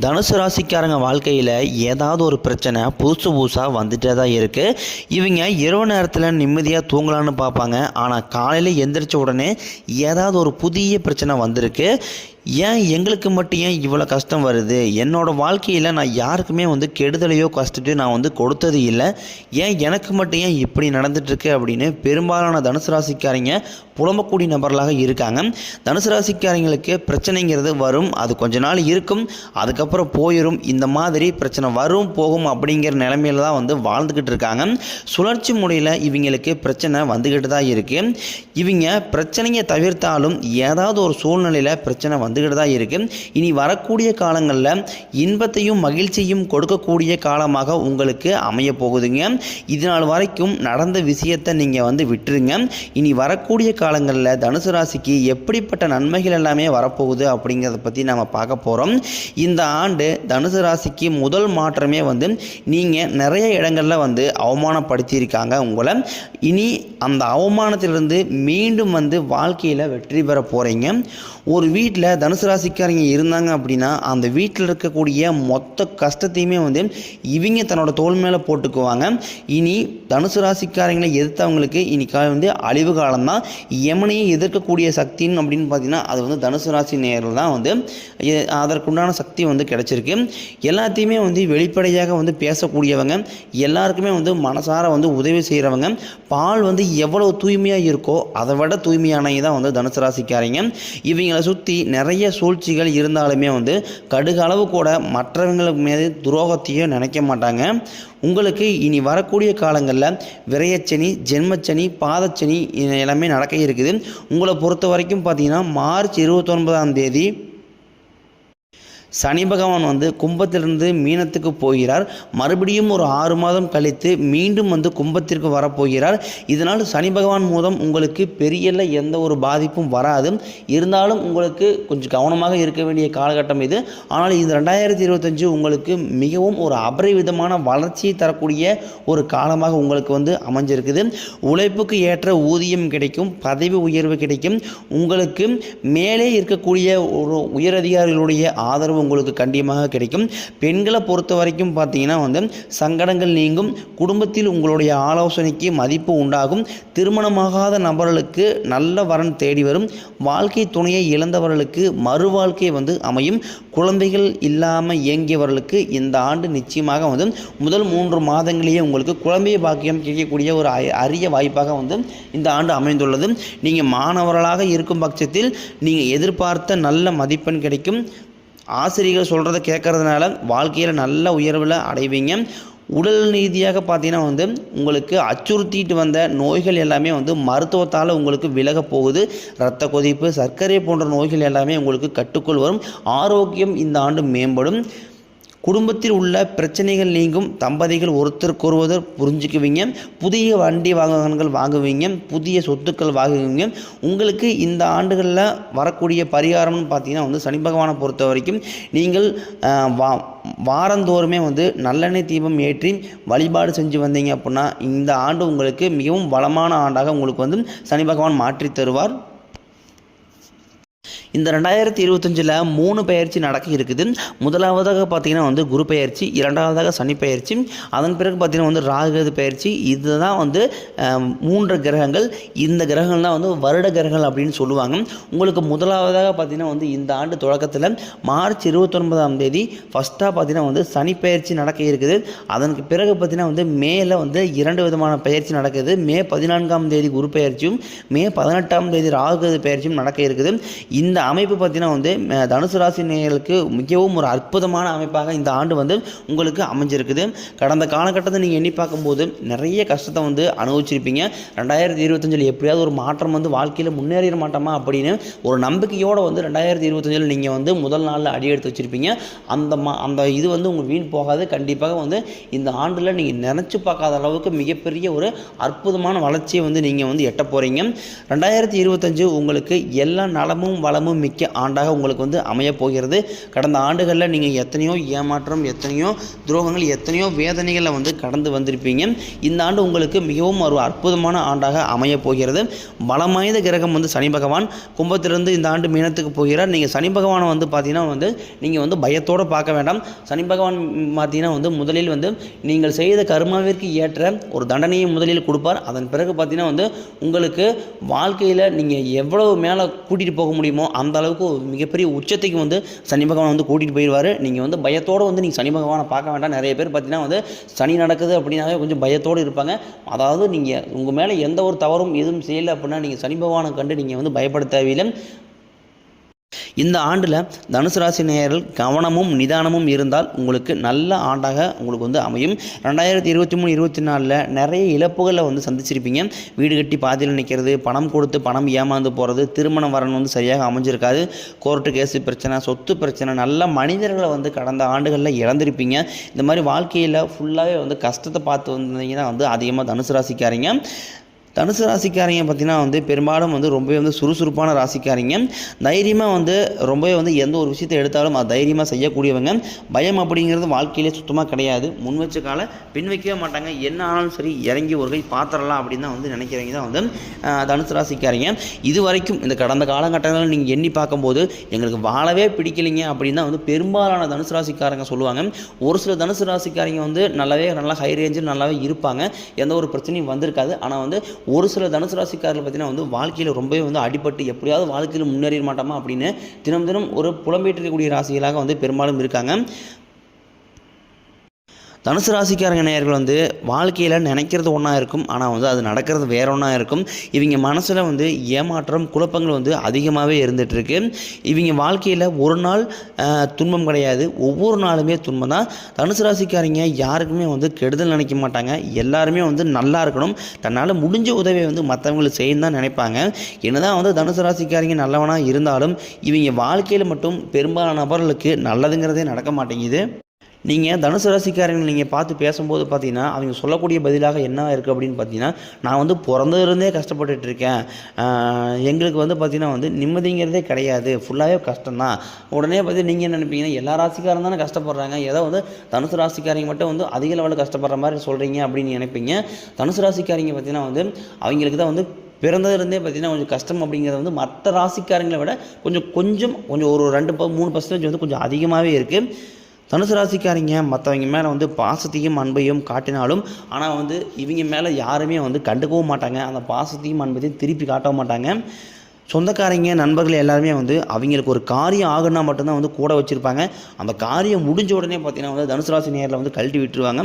தனுசு ராசிக்காரங்க வாழ்க்கையில் ஏதாவது ஒரு பிரச்சனை புதுசு புதுசாக வந்துட்டே தான் இருக்குது இவங்க இரவு நேரத்தில் நிம்மதியாக தூங்கலான்னு பார்ப்பாங்க. ஆனால் காலையில் எந்திரிச்ச உடனே ஏதாவது ஒரு புதிய பிரச்சனை வந்திருக்கு. ஏன் எங்களுக்கு மட்டும் ஏன் இவ்வளோ கஷ்டம் வருது? என்னோடய வாழ்க்கையில் நான் யாருக்குமே வந்து கெடுதலையோ கஷ்டத்தையோ நான் வந்து கொடுத்தது இல்லை. ஏன் எனக்கு மட்டும் ஏன் இப்படி நடந்துட்டுருக்கு அப்படின்னு பெரும்பாலான தனுசு ராசிக்காரங்க புலம்பக்கூடிய நபர்களாக இருக்காங்க. தனுசு ராசிக்காரங்களுக்கு பிரச்சனைங்கிறது வரும் அது கொஞ்ச நாள் இருக்கும் அதுக்கப்புறம் போயிடும் இந்த மாதிரி பிரச்சனை வரும் போகும் அப்படிங்கிற நிலைமையில தான் வந்து வாழ்ந்துக்கிட்டு இருக்காங்க. சுழற்சி முறையில் இவங்களுக்கு பிரச்சனை வந்துக்கிட்டு தான் இருக்குது இவங்க பிரச்சனையை தவிர்த்தாலும் ஏதாவது ஒரு சூழ்நிலையில் பிரச்சனை வந்து வந்துக்கிட்டு தான் இருக்குது இனி வரக்கூடிய காலங்களில் இன்பத்தையும் மகிழ்ச்சியும் கொடுக்கக்கூடிய காலமாக உங்களுக்கு அமைய போகுதுங்க. இது நாள் வரைக்கும் நடந்த விஷயத்தை நீங்கள் வந்து விட்டுருங்க. இனி வரக்கூடிய காலங்களில் தனுசு ராசிக்கு எப்படிப்பட்ட நன்மைகள் எல்லாமே வரப்போகுது அப்படிங்கிறத பற்றி நம்ம பார்க்க போகிறோம் இந்த ஆண்டு தனுசு ராசிக்கு முதல் மாற்றமே வந்து நீங்கள் நிறைய இடங்களில் வந்து அவமானப்படுத்தியிருக்காங்க உங்களை. இனி அந்த அவமானத்திலிருந்து மீண்டும் வந்து வாழ்க்கையில் வெற்றி பெற போகிறீங்க ஒரு வீட்டில் தனுசு ராசிக்காரங்க இருந்தாங்க அப்படின்னா அந்த வீட்டில் இருக்கக்கூடிய மொத்த கஷ்டத்தையுமே வந்து இவங்க தன்னோட தோல் மேலே போட்டுக்குவாங்க. இனி தனுசு ராசிக்காரங்களை எதிர்த்தவங்களுக்கு இன்னைக்கு வந்து அழிவு காலம்தான். யமனையை எதிர்க்கக்கூடிய சக்தின்னு அப்படின்னு பார்த்தீங்கன்னா அது வந்து தனுசு ராசி நேரில் தான் வந்து அதற்குண்டான சக்தி வந்து கிடச்சிருக்கு. எல்லாத்தையுமே வந்து வெளிப்படையாக வந்து பேசக்கூடியவங்க எல்லாருக்குமே வந்து மனசார வந்து உதவி செய்கிறவங்க பால் வந்து எவ்வளோ தூய்மையாக இருக்கோ அதை விட தூய்மையானவங்க தான் வந்து தனுசு ராசிக்காரங்க. இவங்களை சுற்றி நிறைய நிறைய சூழ்ச்சிகள் இருந்தாலுமே வந்து கடுகளவு கூட மற்றவங்களுக்கு மீது துரோகத்தையும் நினைக்க மாட்டாங்க. உங்களுக்கு இனி வரக்கூடிய காலங்களில் விரயச்சனி ஜென்மச்சனி பாதச்சனி எல்லாமே நடக்க இருக்குது. உங்களை பொறுத்த வரைக்கும் பார்த்தீங்கன்னா மார்ச் இருபத்தொன்பதாம் தேதி சனி பகவான் வந்து கும்பத்திலிருந்து மீனத்துக்கு போகிறார். மறுபடியும் ஒரு ஆறு மாதம் கழித்து மீண்டும் வந்து கும்பத்திற்கு வரப்போகிறார். இதனால் சனி பகவான் மூலம் உங்களுக்கு பெரிய எந்த ஒரு பாதிப்பும் வராது. இருந்தாலும் உங்களுக்கு கொஞ்சம் கவனமாக இருக்க வேண்டிய காலகட்டம் இது. ஆனால் இந்த ரெண்டாயிரத்தி இருபத்தஞ்சு உங்களுக்கு மிகவும் ஒரு அபரிவிதமான வளர்ச்சியை தரக்கூடிய ஒரு காலமாக உங்களுக்கு வந்து அமைஞ்சிருக்குது. உழைப்புக்கு ஏற்ற ஊதியம் கிடைக்கும் பதவி உயர்வு கிடைக்கும். உங்களுக்கு மேலே இருக்கக்கூடிய ஒரு உயரதிகாரிகளுடைய ஆதரவு உங்களுக்கு கண்டிப்பாக கிடைக்கும். பெண்களை பொறுத்த வரைக்கும் பார்த்தீங்கன்னா வந்து சங்கடங்கள் நீங்கும். குடும்பத்தில் உங்களுடைய ஆலோசனைக்கு மதிப்பு உண்டாகும். திருமணமாகாத நபர்களுக்கு நல்ல வரன் தேடி வரும். வாழ்க்கை துணையை இழந்தவர்களுக்கு மறு வாழ்க்கை வந்து அமையும். குழந்தைகள் இல்லாமல் இயங்கியவர்களுக்கு இந்த ஆண்டு நிச்சயமாக வந்து முதல் மூன்று மாதங்களிலேயே உங்களுக்கு குழந்தை பாக்கியம் கிடைக்கக்கூடிய ஒரு அ- அரிய வாய்ப்பாக வந்து இந்த ஆண்டு அமைந்துள்ளது. நீங்கள் மாணவர்களாக இருக்கும் பட்சத்தில் நீங்கள் எதிர்பார்த்த நல்ல மதிப்பெண் கிடைக்கும். ஆசிரியர்கள் சொல்கிறத கேட்கறதுனால வாழ்க்கையில் நல்ல உயர்வில் அடைவீங்க. உடல் ரீதியாக பார்த்தீங்கன்னா வந்து உங்களுக்கு அச்சுறுத்திட்டு வந்த நோய்கள் எல்லாமே வந்து மருத்துவத்தால் உங்களுக்கு விலக போகுது. இரத்த கொதிப்பு சர்க்கரை போன்ற நோய்கள் எல்லாமே உங்களுக்கு கட்டுக்குள் வரும். ஆரோக்கியம் இந்த ஆண்டு மேம்படும். குடும்பத்தில் உள்ள பிரச்சனைகள் நீங்கும் தம்பதிகள் ஒருத்தருக்கொருவர் புரிஞ்சுக்குவீங்க. புதிய வண்டி வாகனங்கள் வாங்குவீங்க. புதிய சொத்துக்கள் வாங்குவீங்க. உங்களுக்கு இந்த ஆண்டுகளில் வரக்கூடிய பரிகாரம்னு பார்த்தீங்கன்னா வந்து சனி பகவானை பொறுத்த வரைக்கும் நீங்கள் வா வாரந்தோறுமே வந்து நல்லெண்ணெய் தீபம் ஏற்றி வழிபாடு செஞ்சு வந்தீங்க அப்படின்னா இந்த ஆண்டு உங்களுக்கு மிகவும் வளமான ஆண்டாக உங்களுக்கு வந்து சனி பகவான் மாற்றி தருவார் இந்த ரெண்டாயிரத்தி இருபத்தஞ்சில் மூணு பயிற்சி நடக்க இருக்குது. முதலாவதாக பார்த்தீங்கன்னா வந்து குரு பயிற்சி இரண்டாவதாக சனி பயிற்சி அதன் பிறகு பார்த்தீங்கன்னா வந்து ராகுகது பயிற்சி இதுதான் வந்து மூன்று கிரகங்கள். இந்த கிரகங்கள் தான் வந்து வருட கிரகங்கள் அப்படின்னு சொல்லுவாங்க. உங்களுக்கு முதலாவதாக பார்த்தீங்கன்னா வந்து இந்த ஆண்டு தொடக்கத்தில் மார்ச் இருபத்தொன்பதாம் தேதி ஃபஸ்ட்டாக பார்த்தீங்கன்னா வந்து சனி பயிற்சி நடக்க இருக்குது. அதற்கு பிறகு பார்த்தீங்கன்னா வந்து மேல வந்து இரண்டு விதமான பயிற்சி நடக்குது. மே பதினான்காம் தேதி குரு பயிற்சியும் மே பதினெட்டாம் தேதி ராகுகது பயிற்சியும் நடக்க இருக்குது. இந்த அமைப்பு பார்த்தீங்கன்னா வந்து தனுசு ராசி நேயர்களுக்கு மிகவும் ஒரு அற்புதமான அமைப்பாக இந்த ஆண்டு வந்து உங்களுக்கு அமைஞ்சிருக்குது. கடந்த காலகட்டத்தை நீங்கள் எண்ணி பார்க்கும்போது நிறைய கஷ்டத்தை வந்து அனுபவிச்சிருப்பீங்க. ரெண்டாயிரத்தி இருபத்தஞ்சில் எப்படியாவது ஒரு மாற்றம் வந்து வாழ்க்கையில் முன்னேறிட மாட்டோமா அப்படின்னு ஒரு நம்பிக்கையோடு வந்து ரெண்டாயிரத்தி இருபத்தஞ்சில் நீங்கள் வந்து முதல் நாளில் அடி எடுத்து வச்சுருப்பீங்க. அந்த மா அந்த இது வந்து உங்கள் வீண் போகாது. கண்டிப்பாக வந்து இந்த ஆண்டில் நீங்கள் நினச்சி பார்க்காத அளவுக்கு மிகப்பெரிய ஒரு அற்புதமான வளர்ச்சியை வந்து நீங்கள் வந்து எட்ட போகிறீங்க ரெண்டாயிரத்தி இருபத்தஞ்சு உங்களுக்கு எல்லா நலமும் வளமும் வளமும் மிக்க ஆண்டாக உங்களுக்கு வந்து அமையப் போகிறது. கடந்த ஆண்டுகளில் நீங்கள் எத்தனையோ ஏமாற்றம் எத்தனையோ துரோகங்கள் எத்தனையோ வேதனைகளை வந்து கடந்து வந்திருப்பீங்க. இந்த ஆண்டு உங்களுக்கு மிகவும் ஒரு அற்புதமான ஆண்டாக அமையப் போகிறது. பலம் கிரகம் வந்து சனி பகவான். கும்பத்திலிருந்து இந்த ஆண்டு மீனத்துக்கு போகிறார். நீங்கள் சனி பகவானை வந்து பார்த்தீங்கன்னா வந்து நீங்கள் வந்து பயத்தோடு பார்க்க வேண்டாம். சனி பகவான் பார்த்தீங்கன்னா வந்து முதலில் வந்து நீங்கள் செய்த கர்மாவிற்கு ஏற்ற ஒரு தண்டனையை முதலில் கொடுப்பார். அதன் பிறகு பார்த்தீங்கன்னா வந்து உங்களுக்கு வாழ்க்கையில் நீங்கள் எவ்வளவு மேலே கூட்டிகிட்டு போக முடியுமோ அந்த அளவுக்கு மிகப்பெரிய உச்சத்துக்கு வந்து சனி பகவான் வந்து கூட்டிகிட்டு போயிடுவார் நீங்கள் வந்து பயத்தோடு வந்து நீங்கள் சனி பகவானை பார்க்க வேண்டாம். நிறைய பேர் பார்த்தீங்கன்னா வந்து சனி நடக்குது அப்படின்னாவே கொஞ்சம் பயத்தோடு இருப்பாங்க. அதாவது நீங்கள் உங்கள் மேலே எந்த ஒரு தவறும் எதுவும் செய்யலை அப்படின்னா நீங்கள் சனி பகவானை கண்டு நீங்கள் வந்து பயப்பட தேவையில்லை. இந்த ஆண்டில் தனுசு ராசி நேயர்கள் கவனமும் நிதானமும் இருந்தால் உங்களுக்கு நல்ல ஆண்டாக உங்களுக்கு வந்து அமையும். ரெண்டாயிரத்தி இருபத்தி மூணு இருபத்தி நாலில் நிறைய இழப்புகளை வந்து சந்திச்சிருப்பீங்க. வீடு கட்டி பாதியில் நிற்கிறது பணம் கொடுத்து பணம் ஏமாந்து போகிறது திருமணம் வரணும் வந்து சரியாக அமைஞ்சிருக்காது. கோர்ட்டு கேஸு பிரச்சனை சொத்து பிரச்சனை நல்ல மனிதர்களை வந்து கடந்த ஆண்டுகளில் இழந்திருப்பீங்க. இந்த மாதிரி வாழ்க்கையில் ஃபுல்லாகவே வந்து கஷ்டத்தை பார்த்து வந்தீங்கன்னா வந்து அதிகமாக தனுசு ராசிக்காரங்க. தனுசு ராசிக்காரங்க பார்த்திங்கன்னா வந்து பெரும்பாலும் வந்து ரொம்பவே வந்து சுறுசுறுப்பான ராசிக்காரங்க. தைரியமாக வந்து ரொம்பவே வந்து எந்த ஒரு விஷயத்தை எடுத்தாலும் அது தைரியமாக செய்யக்கூடியவங்க. பயம் அப்படிங்கிறது வாழ்க்கையிலே சுத்தமாக கிடையாது. முன் வச்ச கால பின் வைக்கவே மாட்டாங்க. என்ன ஆனாலும் சரி இறங்கி ஒரு கை பாத்திரலாம் அப்படின்னு தான் வந்து நினைக்கிறவங்க தான் வந்து தனுசு ராசிக்காரங்க. இது வரைக்கும் இந்த கடந்த காலகட்டங்களில் நீங்கள் எண்ணி பார்க்கும்போது எங்களுக்கு வாழவே பிடிக்கலைங்க அப்படின்னு தான் வந்து பெரும்பாலான தனுசு ராசிக்காரங்க சொல்லுவாங்க. ஒரு சில தனுசு ராசிக்காரங்க வந்து நல்லாவே நல்லா ஹை ரேஞ்சில் நல்லாவே இருப்பாங்க. எந்த ஒரு பிரச்சனையும் வந்திருக்காது. ஆனால் வந்து ஒரு சில தனுசு ராசிக்காரர்கள் பார்த்தீங்கன்னா வந்து வாழ்க்கையில் ரொம்பவே வந்து அடிபட்டு எப்படியாவது வாழ்க்கையில் முன்னேறிட மாட்டோமா அப்படின்னு தினம் தினம் ஒரு புலம்பிட்டு இருக்கக்கூடிய ராசிகளாக வந்து பெரும்பாலும் இருக்காங்க. தனுசு ராசிக்காரங்க நேர்கள் வந்து வாழ்க்கையில் நினைக்கிறது ஒன்றா இருக்கும் ஆனால் வந்து அது நடக்கிறது வேற ஒன்றா இருக்கும். இவங்க மனசில் வந்து ஏமாற்றம் குழப்பங்கள் வந்து அதிகமாகவே இருந்துகிட்ருக்கு இவங்க வாழ்க்கையில் ஒரு நாள் துன்பம் கிடையாது. ஒவ்வொரு நாளுமே துன்பம் தான். தனுசு ராசிக்காரங்க யாருக்குமே வந்து கெடுதல் நினைக்க மாட்டாங்க. எல்லாருமே வந்து நல்லா இருக்கணும். தன்னால் முடிஞ்ச உதவியை வந்து மற்றவங்களுக்கு செய்யணும் தான் நினைப்பாங்க. என்னதான் வந்து தனுசு ராசிக்காரங்க நல்லவனாக இருந்தாலும் இவங்க வாழ்க்கையில் மட்டும் பெரும்பாலான நபர்களுக்கு நல்லதுங்கிறதே நடக்க மாட்டேங்குது. நீங்கள் தனுசு ராசிக்காரங்களை நீங்கள் பார்த்து பேசும்போது பார்த்தீங்கன்னா அவங்க சொல்லக்கூடிய பதிலாக என்ன இருக்குது அப்படின்னு பார்த்தீங்கன்னா நான் வந்து பிறந்ததுலேருந்தே கஷ்டப்பட்டுட்டு இருக்கேன். எங்களுக்கு வந்து பார்த்தீங்கன்னா வந்து நிம்மதிங்கிறதே கிடையாது. ஃபுல்லாகவே கஷ்டம்தான். உடனே பார்த்து நீங்கள் என்ன நினைப்பீங்கன்னா எல்லா ராசிக்காரங்க தானே கஷ்டப்படுறாங்க. ஏதோ வந்து தனுசு ராசிக்காரங்க மட்டும் வந்து அதிக லெவலில் கஷ்டப்படுற மாதிரி சொல்கிறீங்க அப்படின்னு நினைப்பீங்க. தனுசு ராசிக்காரங்க பார்த்தீங்கன்னா வந்து அவங்களுக்கு தான் வந்து பிறந்ததுலேருந்தே பார்த்தீங்கன்னா கொஞ்சம் கஷ்டம் அப்படிங்கிறது வந்து மற்ற ராசிக்காரங்களை விட கொஞ்சம் கொஞ்சம் கொஞ்சம் ஒரு ரெண்டு மூணு பர்சன்டேஜ் வந்து கொஞ்சம் அதிகமாகவே இருக்குது தனுசு ராசிக்காரங்க மற்றவங்க மேலே வந்து பாசத்தையும் அன்பையும் காட்டினாலும் ஆனால் வந்து இவங்க மேலே யாருமே வந்து கண்டுக்கவும் மாட்டாங்க. அந்த பாசத்தையும் அன்பையும் திருப்பி காட்டவும் மாட்டாங்க. சொந்தக்காரங்க நண்பர்கள் எல்லாருமே வந்து அவங்களுக்கு ஒரு காரியம் ஆகுனா மட்டும்தான் வந்து கூட வச்சுருப்பாங்க. அந்த காரியம் முடிஞ்ச உடனே பார்த்தீங்கன்னா வந்து தனுசு ராசி நேரில் வந்து கழட்டி விட்டுருவாங்க.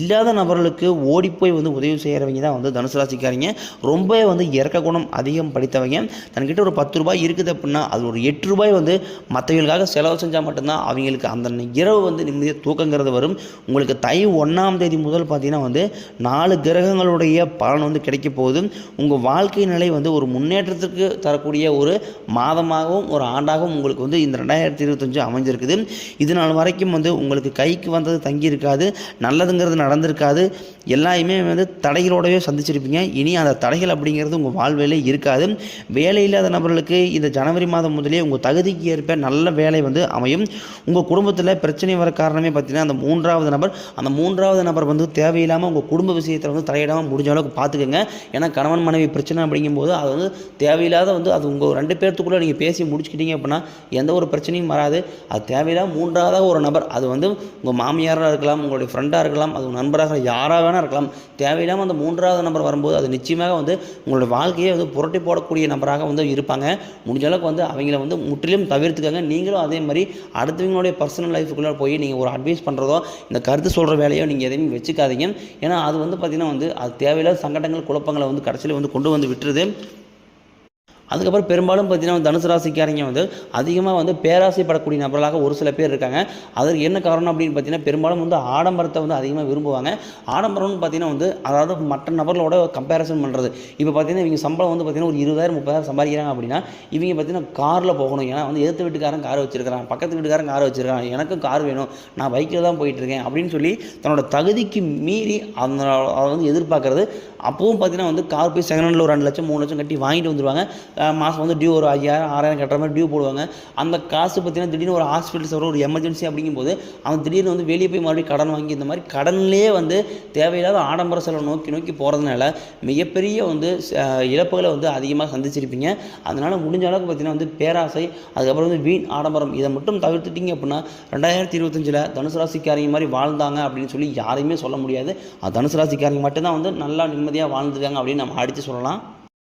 இல்லாத நபர்களுக்கு ஓடி போய் வந்து உதவி செய்கிறவங்க தான் வந்து தனுசு ராசிக்காரங்க. ரொம்ப வந்து இறக்க குணம் அதிகம் படித்தவங்க. தன்கிட்ட ஒரு பத்து ரூபாய் இருக்குது அப்படின்னா அது ஒரு எட்டு ரூபாய் வந்து மற்றவங்களுக்காக செலவு செஞ்சால் மட்டும்தான் அவங்களுக்கு அந்த இரவு வந்து நிம்மதியாக தூக்கங்கிறது வரும். உங்களுக்கு தை ஒன்றாம் தேதி முதல் பார்த்தீங்கன்னா வந்து நாலு கிரகங்களுடைய பலன் வந்து கிடைக்க போகுது. உங்கள் வாழ்க்கை நிலை வந்து ஒரு முன்னேற்றத்துக்கு வரக்கூடிய ஒரு மாதமாகவும் ஒரு ஆண்டாகவும் உங்களுக்கு வந்து இந்த ரெண்டாயிரத்தி இருபத்தஞ்சு அமைஞ்சிருக்குது. இது நாள் வரைக்கும் வந்து உங்களுக்கு கைக்கு வந்தது தங்கி இருக்காது நல்லதுங்கிறது நடந்திருக்காது. எல்லாயுமே வந்து தடைகளோடவே சந்திச்சிருப்பீங்க. இனி அந்த தடைகள் அப்படிங்கிறது உங்கள் வாழ்விலே இருக்காது. வேலை இல்லாத நபர்களுக்கு இந்த ஜனவரி மாதம் முதலே உங்கள் தகுதிக்கு ஏற்ப நல்ல வேலை வந்து அமையும். உங்கள் குடும்பத்தில் பிரச்சனை வர காரணமே பார்த்தீங்கன்னா அந்த மூன்றாவது நபர் அந்த மூன்றாவது நபர் வந்து தேவையில்லாமல் உங்கள் குடும்ப விஷயத்தில் வந்து தலையிடாமல் முடிஞ்ச அளவுக்கு பார்த்துக்கோங்க ஏன்னா கணவன் மனைவி பிரச்சனை அப்படிங்கும்போது அது வந்து தேவையில்லாத வந்து அது உங்கள் ரெண்டு பேர்த்துக்குள்ளே நீங்கள் பேசி முடிச்சுக்கிட்டீங்க அப்படின்னா எந்த ஒரு பிரச்சனையும் வராது. அது தேவையில்லாம மூன்றாவதாக ஒரு நபர். அது வந்து உங்கள் மாமியாராக இருக்கலாம் உங்களுடைய ஃப்ரெண்டாக இருக்கலாம் அது உங்கள் நண்பராக யாராக வேணால் இருக்கலாம். தேவையில்லாமல் அந்த மூன்றாவது நபர் வரும்போது அது நிச்சயமாக வந்து உங்களுடைய வாழ்க்கையை வந்து புரட்டி போடக்கூடிய நபராக வந்து இருப்பாங்க. முடிஞ்ச அளவுக்கு வந்து அவங்கள வந்து முற்றிலும் தவிர்த்துக்காங்க. நீங்களும் அதே மாதிரி அடுத்தவங்களுடைய பர்சனல் லைஃபுக்குள்ளே போய் நீங்கள் ஒரு அட்வைஸ் பண்ணுறதோ இந்த கருத்து சொல்கிற வேலையோ நீங்கள் எதையுமே வச்சுக்காதீங்க. ஏன்னா அது வந்து பார்த்திங்கன்னா வந்து அது தேவையில்லாத சங்கடங்கள் குழப்பங்களை வந்து கடைசியில் வந்து கொண்டு வந்து விட்டுருது. அதுக்கப்புறம் பெரும்பாலும் பார்த்தீங்கன்னா தனுசு ராசிக்காரங்க வந்து அதிகமாக வந்து பேராசைப்படக்கூடிய நபர்களாக ஒரு சில பேர் இருக்காங்க. அதற்கு என்ன காரணம் அப்படின்னு பார்த்தீங்கன்னா பெரும்பாலும் வந்து ஆடம்பரத்தை வந்து அதிகமாக விரும்புவாங்க. ஆடம்பரம்னு பார்த்தீங்கன்னா வந்து அதாவது மற்ற நபர்களோட கம்பேரிசன் பண்ணுறது இப்போ பார்த்தீங்கன்னா இவங்க சம்பளம் வந்து பார்த்தீங்கன்னா ஒரு இருபதாயிரம் முப்பதாயிரம் சம்பாதிக்கிறாங்க அப்படின்னா இவங்க பார்த்தீங்கன்னா காரில் போகணும். ஏன்னா வந்து எதிர்த்து வீட்டுக்காரன் கார் வச்சிருக்கிறான் பக்கத்து வீட்டுக்காரன் கார் வச்சிருக்கான் எனக்கும் கார் வேணும் நான் பைக்கில் தான் போயிட்டுருக்கேன் அப்படின்னு சொல்லி தன்னோட தகுதிக்கு மீறி அந்த அதை வந்து எதிர்பார்க்கறது. அப்பவும் பார்த்தீங்கன்னா வந்து கார் போய் செகண்ட் ஹேண்டில் ஒரு ரெண்டு லட்சம் மூணு லட்சம் கட்டி வாங்கிட்டு வந்துடுவாங்க மாதம் வந்து டியூ ஒரு ஐயாயிரம் ஆறாயிரம் கட்டுற மாதிரி டியூ போடுவாங்க. அந்த காசு பார்த்தீங்கன்னா திடீர்னு ஒரு ஹாஸ்பிட்டல்ஸ் வரும் ஒரு எமர்ஜென்சி அப்படிங்கும்போது அவன் திடீர்னு வந்து வெளியே போய் மறுபடியும் கடன் வாங்கி இந்த மாதிரி கடன்லேயே வந்து தேவையில்லாத ஆடம்பர செலவு நோக்கி நோக்கி போகிறதுனால மிகப்பெரிய வந்து இழப்புகளை வந்து அதிகமாக சந்திச்சிருப்பீங்க. அதனால் முடிஞ்ச அளவுக்கு பார்த்தீங்கன்னா வந்து பேராசை அதுக்கப்புறம் வந்து வீண் ஆடம்பரம் இதை மட்டும் தவிர்த்துட்டிங்க அப்படின்னா ரெண்டாயிரத்தி இருபத்தஞ்சில் தனுசு ராசிக்காரங்க மாதிரி வாழ்ந்தாங்க அப்படின்னு சொல்லி யாரையுமே சொல்ல முடியாது. அது தனுசு ராசிக்காரங்க மட்டும்தான் வந்து நல்லா நிம்மதியாக வாழ்ந்துருக்காங்க அப்படின்னு நம்ம அடித்து சொல்லலாம்.